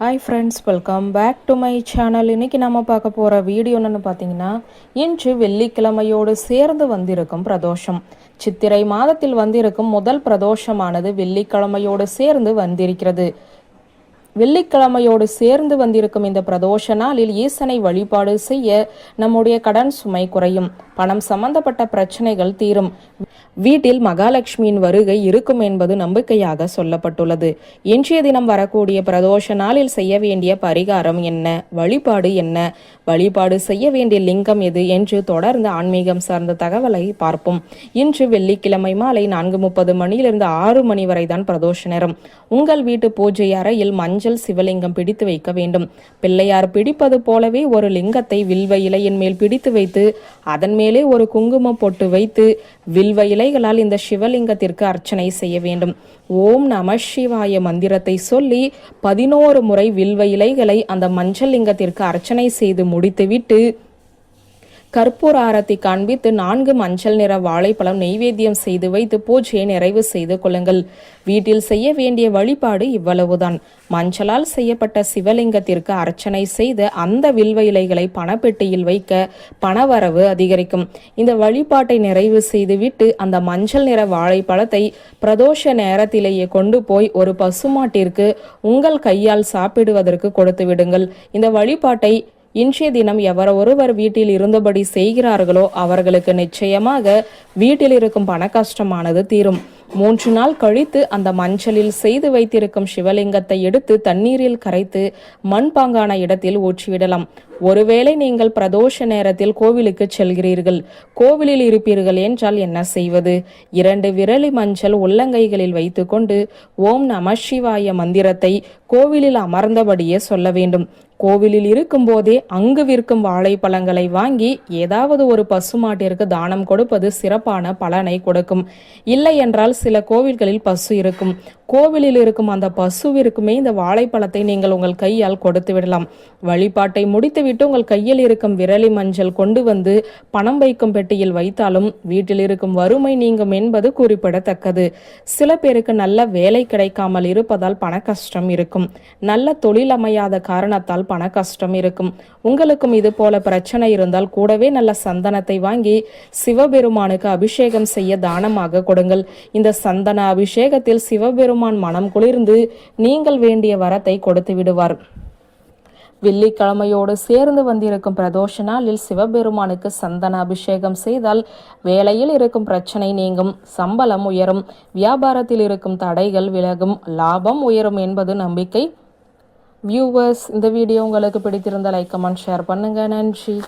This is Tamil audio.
Hi friends welcome back to my channel இன்னைக்கு நம்ம பார்க்க போகிற வீடியோ என்னென்னு பார்த்தீங்கன்னா இன்று வெள்ளிக்கிழமையோடு சேர்ந்து வந்திருக்கும் பிரதோஷம். சித்திரை மாதத்தில் வந்திருக்கும் முதல் பிரதோஷமானது வெள்ளிக்கிழமையோடு சேர்ந்து வந்திருக்கிறது. வெள்ளிக்கிழமையோடு சேர்ந்து வந்திருக்கும் இந்த பிரதோஷ நாளில் ஈசனை வழிபாடு செய்ய நம்முடைய கடன் சுமை குறையும். பணம் சம்பந்தப்பட்ட பிரச்சனைகள் தீரும். வீட்டில் மகாலட்சுமியின் வருகை இருக்கும் என்பது நம்பிக்கையாக சொல்லப்பட்டுள்ளது. இன்றைய தினம் வரக்கூடிய பிரதோஷ நாளில் செய்ய வேண்டிய பரிகாரம் என்ன? வழிபாடு என்ன? வழிபாடு செய்ய வேண்டிய லிங்கம் எது என்று தொடர்ந்து ஆன்மீகம் சார்ந்த தகவலை பார்ப்போம். இன்று வெள்ளிக்கிழமை மாலை நான்கு முப்பது மணியிலிருந்து ஆறு மணி வரை தான் பிரதோஷ நேரம். உங்கள் வீட்டு பூஜை அறையில் மஞ்சள் மஞ்சள் சிவலிங்கம் பிடித்து வைக்க வேண்டும். பிள்ளையார் பிடிப்பது போலவே ஒரு லிங்கத்தை வில்வ இலையின் மேல் பிடித்து வைத்து அதன் மேலே ஒரு குங்குமம் பொட்டு வைத்து வில்வ இலைகளால் இந்த சிவலிங்கத்திற்கு அர்ச்சனை செய்ய வேண்டும். ஓம் நம சிவாய மந்திரத்தை சொல்லி பதினோரு முறை வில்வ இலைகளை அந்த மஞ்சள் லிங்கத்திற்கு அர்ச்சனை செய்து முடித்துவிட்டு கற்பூர ஆரத்தை காண்பித்து நான்கு மஞ்சள் நிற வாழைப்பழம் நெய்வேத்தியம் செய்து வைத்து பூஜையை நிறைவு செய்து கொள்ளுங்கள். வீட்டில் செய்ய வேண்டிய வழிபாடு இவ்வளவுதான். மஞ்சளால் செய்யப்பட்ட சிவலிங்கத்திற்கு அர்ச்சனை செய்து அந்த வில்வ இலைகளை பணப்பெட்டியில் வைக்க பணவரவு அதிகரிக்கும். இந்த வழிபாட்டை நிறைவு செய்துவிட்டு அந்த மஞ்சள் நிற வாழைப்பழத்தை பிரதோஷ நேரத்திலேயே கொண்டு போய் ஒரு பசுமாட்டிற்கு உங்கள் கையால் சாப்பிடுவதற்கு கொடுத்து விடுங்கள். இந்த வழிபாட்டை இன்றைய தினம் எவர் ஒருவர் வீட்டில் இருந்தபடி செய்கிறார்களோ அவர்களுக்கு நிச்சயமாக வீட்டில் இருக்கும் பண கஷ்டமானது தீரும். மூன்று நாள் கழித்து அந்த மஞ்சளில் செய்து வைத்திருக்கும் சிவலிங்கத்தை எடுத்து தண்ணீரில் கரைத்து மண்பாங்கான இடத்தில் ஊற்றிவிடலாம். ஒருவேளை நீங்கள் பிரதோஷ நேரத்தில் கோவிலுக்கு செல்கிறீர்கள். கோவிலில் இருப்பீர்கள் என்றால் என்ன செய்வது? இரண்டு விரலி மஞ்சள் உள்ளங்கைகளில் வைத்துக்கொண்டு ஓம் நம சிவாய மந்திரத்தை கோவிலில் அமர்ந்தபடியே சொல்ல வேண்டும். கோவிலில் இருக்கும்போதே அங்கு விற்கும் வாழைப்பழங்களை வாங்கி ஏதாவது ஒரு பசுமாட்டிற்கு தானம் கொடுப்பது சிறப்பான பலனை கொடுக்கும். இல்லை என்றால் சில கோவில்களில் பசு இருக்கும். கோவிலில் இருக்கும் அந்த பசுவிற்குமே இந்த வாழைப்பழத்தை நீங்கள் உங்கள் கையால் கொடுத்து விடலாம். வழிபாட்டை முடித்துவிட்டு உங்கள் கையில் இருக்கும் விரலி மஞ்சள் கொண்டு வந்து பணம் வைக்கும் பெட்டியில் வைத்தாலும் வீட்டில் இருக்கும் வறுமை நீங்கும் என்பது குறிப்பிடத்தக்கது. சில பேருக்கு நல்ல வேலை கிடைக்காமல் இருப்பதால் பண கஷ்டம் இருக்கும். நல்ல தொழில் அமையாத காரணத்தால் பண கஷ்டம் இருக்கும். உங்களுக்கும் இது போல பிரச்சனை இருந்தால் கூடவே நல்ல சந்தனத்தை வாங்கி சிவபெருமானுக்கு அபிஷேகம் செய்ய தானமாக கொடுங்கள். இந்த சந்தன அபிஷேகத்தில் சிவபெருமான் மனம் குளிர்ந்து நீங்கள் வேண்டிய வரத்தை கொடுத்து விடுவார். வெள்ளிக்கிழமையோடு சேர்ந்து வந்திருக்கும் பிரதோஷ நாளில் சிவபெருமானுக்கு சந்தன அபிஷேகம் செய்தால் வேலையில் இருக்கும் பிரச்சனை நீங்கும் சம்பளம் உயரும் வியாபாரத்தில் இருக்கும் தடைகள் விலகும் லாபம் உயரும் என்பது நம்பிக்கை. வியூவர்ஸ் இந்த வீடியோ உங்களுக்கு பிடித்திருந்த லைக் கமெண்ட் ஷேர் பண்ணுங்க. நன்றி.